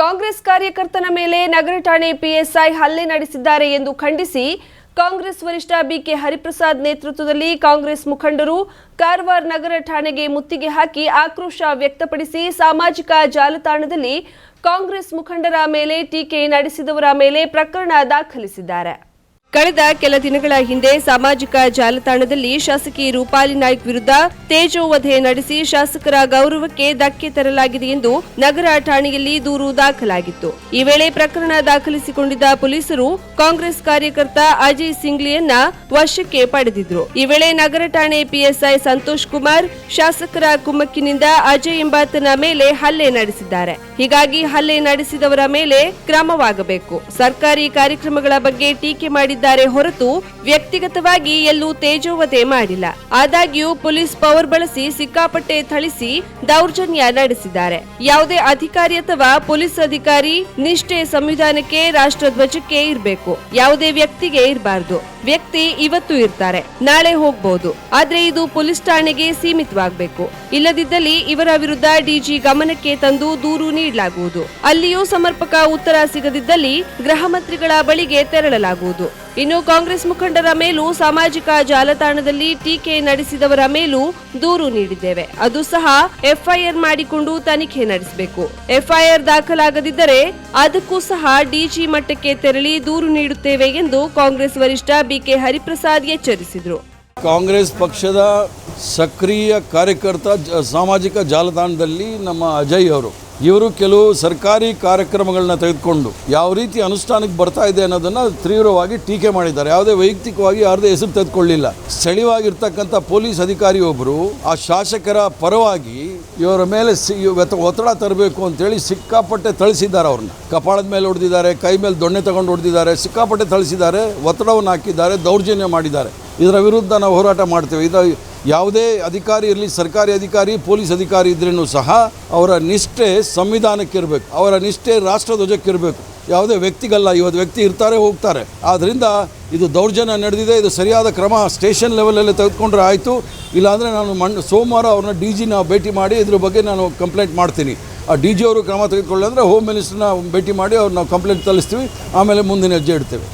ಕಾಂಗ್ರೆಸ್ ಕಾರ್ಯಕರ್ತನ ಮೇಲೆ ನಗರ ಠಾಣೆ ಪಿಎಸ್ಐ ಹಲ್ಲೆ ನಡೆಸಿದ್ದಾರೆ ಎಂದು ಖಂಡಿಸಿ ಕಾಂಗ್ರೆಸ್ ವರಿಷ್ಠ ಬಿಕೆ ಹರಿಪ್ರಸಾದ್ ನೇತೃತ್ವದಲ್ಲಿ ಕಾಂಗ್ರೆಸ್ ಮುಖಂಡರು ಕಾರವಾರ ನಗರ ಠಾಣೆಗೆ ಮುತ್ತಿಗೆ ಹಾಕಿ ಆಕ್ರೋಶ ವ್ಯಕ್ತಪಡಿಸಿ ಸಾಮಾಜಿಕ ಜಾಲತಾಣದಲ್ಲಿ ಕಾಂಗ್ರೆಸ್ ಮುಖಂಡರ ಮೇಲೆ ಟೀಕೆ ನಡೆಸಿದವರ ಮೇಲೆ ಪ್ರಕರಣ ದಾಖಲಿಸಿದ್ದಾರೆ. ಕಳೆದ ಕೆಲ ದಿನಗಳ ಹಿಂದೆ ಸಾಮಾಜಿಕ ಜಾಲತಾಣದಲ್ಲಿ ಶಾಸಕಿ ರೂಪಾಲಿ ನಾಯ್ಕ್ ವಿರುದ್ಧ ತೇಜೋವಧೆ ನಡೆಸಿ ಶಾಸಕರ ಗೌರವಕ್ಕೆ ಧಕ್ಕೆ ತರಲಾಗಿದೆ ಎಂದು ನಗರ ಠಾಣೆಯಲ್ಲಿ ದೂರು ದಾಖಲಾಗಿತ್ತು. ಈ ವೇಳೆ ಪ್ರಕರಣ ದಾಖಲಿಸಿಕೊಂಡಿದ್ದ ಪೊಲೀಸರು ಕಾಂಗ್ರೆಸ್ ಕಾರ್ಯಕರ್ತ ಅಜಯ್ ಸಿಂಗ್ಲಿಯನ್ನ ವಶಕ್ಕೆ ಪಡೆದಿದ್ರು. ಈ ವೇಳೆ ನಗರ ಠಾಣೆ ಪಿಎಸ್ಐ ಸಂತೋಷ್ ಕುಮಾರ್ ಶಾಸಕರ ಕುಮ್ಮಕ್ಕಿನಿಂದ ಅಜಯ್ ಎಂಬಾತನ ಮೇಲೆ ಹಲ್ಲೆ ನಡೆಸಿದ್ದಾರೆ. ಹೀಗಾಗಿ ಹಲ್ಲೆ ನಡೆಸಿದವರ ಮೇಲೆ ಕ್ರಮವಾಗಬೇಕು. ಸರ್ಕಾರಿ ಕಾರ್ಯಕ್ರಮಗಳ ಬಗ್ಗೆ ಟೀಕೆ ಮಾಡಿದ್ದಾರೆ ಹೊರತು ವ್ಯಕ್ತಿಗತವಾಗಿ ಎಲ್ಲೂ ತೇಜೋವಧೆ ಮಾಡಿಲ್ಲ. ಆದಾಗ್ಯೂ ಪೊಲೀಸ್ ಪವರ್ ಬಳಸಿ ಸಿಕ್ಕಾಪಟ್ಟೆ ಥಳಿಸಿ ದೌರ್ಜನ್ಯ ನಡೆಸಿದ್ದಾರೆ. ಯಾವುದೇ ಅಧಿಕಾರಿ ಅಥವಾ ಪೊಲೀಸ್ ಅಧಿಕಾರಿ ನಿಷ್ಠೆ ಸಂವಿಧಾನಕ್ಕೆ, ರಾಷ್ಟ್ರಧ್ವಜಕ್ಕೆ ಇರಬೇಕು. ಯಾವುದೇ ವ್ಯಕ್ತಿಗೆ ಇರಬಾರ್ದು. ವ್ಯಕ್ತಿ ಇವತ್ತು ಇರ್ತಾರೆ. ನಾಳೆ ಹೋಗ್ಬಹುದು ಆದ್ರೆ ಇದು ಪೊಲೀಸ್ ಠಾಣೆಗೆ ಸೀಮಿತವಾಗಬೇಕು. ಇಲ್ಲದಿದ್ದಲ್ಲಿ ಇವರ ವಿರುದ್ಧ ಡಿಜಿ ಗಮನಕ್ಕೆ ತಂದು ದೂರು ನೀಡಲಾಗುವುದು. ಅಲ್ಲಿಯೂ ಸಮರ್ಪಕ ಉತ್ತರ ಸಿಗದಿದ್ದಲ್ಲಿ ಗೃಹ ಮಂತ್ರಿಗಳ ಬಳಿಗೆ ತೆರಳಲಾಗುವುದು. ಇನ್ನು ಕಾಂಗ್ರೆಸ್ ಮುಖಂಡರ ಮೇಲೂ ಸಾಮಾಜಿಕ ಜಾಲತಾಣದಲ್ಲಿ ಟೀಕೆ ನಡೆಸಿದವರ ಮೇಲೂ ದೂರು ನೀಡಿದ್ದೇವೆ. ಅದು ಸಹ ಎಫ್ಐಆರ್ ಮಾಡಿಕೊಂಡು ತನಿಖೆ ನಡೆಸಬೇಕು. ಎಫ್ಐಆರ್ ದಾಖಲಾಗದಿದ್ದರೆ ಅದಕ್ಕೂ ಸಹ ಡಿಜಿ ಮಟ್ಟಕ್ಕೆ ತೆರಳಿ ದೂರು ನೀಡುತ್ತೇವೆ ಎಂದು ಕಾಂಗ್ರೆಸ್ ವರಿಷ್ಠ ಬಿಕೆ ಹರಿಪ್ರಸಾದ್ ಎಚ್ಚರಿಸಿದರು. ಕಾಂಗ್ರೆಸ್ ಪಕ್ಷದ ಸಕ್ರಿಯ ಕಾರ್ಯಕರ್ತ ಸಾಮಾಜಿಕ ಜಾಲತಾಣದಲ್ಲಿ ನಮ್ಮ ಅಜಯ್ ಅವರು. ಇವರು ಕೆಲವು ಸರ್ಕಾರಿ ಕಾರ್ಯಕ್ರಮಗಳನ್ನ ತೆಗೆದುಕೊಂಡು ಯಾವ ರೀತಿ ಅನುಷ್ಠಾನಕ್ಕೆ ಬರ್ತಾ ಇದೆ ಅನ್ನೋದನ್ನು ತೀವ್ರವಾಗಿ ಟೀಕೆ ಮಾಡಿದ್ದಾರೆ. ಯಾವುದೇ ವೈಯಕ್ತಿಕವಾಗಿ ಯಾರದೇ ಹೆಸರು ತೆಗೆದುಕೊಳ್ಳಿಲ್ಲ. ಸ್ಥಳೀಯವಾಗಿರ್ತಕ್ಕಂಥ ಪೊಲೀಸ್ ಅಧಿಕಾರಿಯೊಬ್ಬರು ಆ ಶಾಸಕರ ಪರವಾಗಿ ಇವರ ಮೇಲೆ ಒತ್ತಡ ತರಬೇಕು ಅಂತೇಳಿ ಸಿಕ್ಕಾಪಟ್ಟೆ ತಳಿಸಿದ್ದಾರೆ ಅವ್ರನ್ನ. ಕಪಾಳದ ಮೇಲೆ ಹೊಡೆದಿದ್ದಾರೆ, ಕೈ ಮೇಲೆ ದೊಣ್ಣೆ ತಗೊಂಡು ಹೊಡೆದಿದ್ದಾರೆ, ಸಿಕ್ಕಾಪಟ್ಟೆ ತಳಿಸಿದ್ದಾರೆ ಒತ್ತಡವನ್ನು ಹಾಕಿದ್ದಾರೆ, ದೌರ್ಜನ್ಯ ಮಾಡಿದ್ದಾರೆ. ಇದರ ವಿರುದ್ಧ ನಾವು ಹೋರಾಟ ಮಾಡ್ತೇವೆ. ಇದು ಯಾವುದೇ ಅಧಿಕಾರಿ ಇರಲಿ, ಸರ್ಕಾರಿ ಅಧಿಕಾರಿ, ಪೊಲೀಸ್ ಅಧಿಕಾರಿ ಇದ್ರೂ ಸಹ ಅವರ ನಿಷ್ಠೆ ಸಂವಿಧಾನಕ್ಕೆ ಇರಬೇಕು ಅವರ ನಿಷ್ಠೆ ರಾಷ್ಟ್ರಧ್ವಜಕ್ಕೆ ಇರಬೇಕು ಯಾವುದೇ ವ್ಯಕ್ತಿಗಲ್ಲ, ಇವತ್ತು ವ್ಯಕ್ತಿ ಇರ್ತಾರೆ, ಹೋಗ್ತಾರೆ. ಆದ್ದರಿಂದ ಇದು ದೌರ್ಜನ್ಯ ನಡೆದಿದೆ, ಇದು ಸರಿಯಾದ ಕ್ರಮ ಸ್ಟೇಷನ್ ಲೆವೆಲಲ್ಲಿ ತೆಗೆದುಕೊಂಡ್ರೆ ಆಯಿತು. ಇಲ್ಲಾಂದರೆ ನಾನು ಮಣ್ಣು ಸೋಮವಾರ ಅವ್ರನ್ನ ಡಿ ಜಿನ ಭೇಟಿ ಮಾಡಿ ಇದ್ರ ಬಗ್ಗೆ ನಾನು ಕಂಪ್ಲೇಂಟ್ ಮಾಡ್ತೀನಿ. ಆ ಡಿ ಜಿ ಅವರು ಕ್ರಮ ತೆಗೆದುಕೊಳ್ಳಿ ಅಂದರೆ ಹೋಮ್ ಮಿನಿಸ್ಟ್ರನ್ನ ಭೇಟಿ ಮಾಡಿ ಅವ್ರು ನಾವು ಕಂಪ್ಲೇಂಟ್ ಸಲ್ಲಿಸ್ತೀವಿ ಆಮೇಲೆ ಮುಂದಿನ ಹೆಜ್ಜೆ ಇಡ್ತೇವೆ.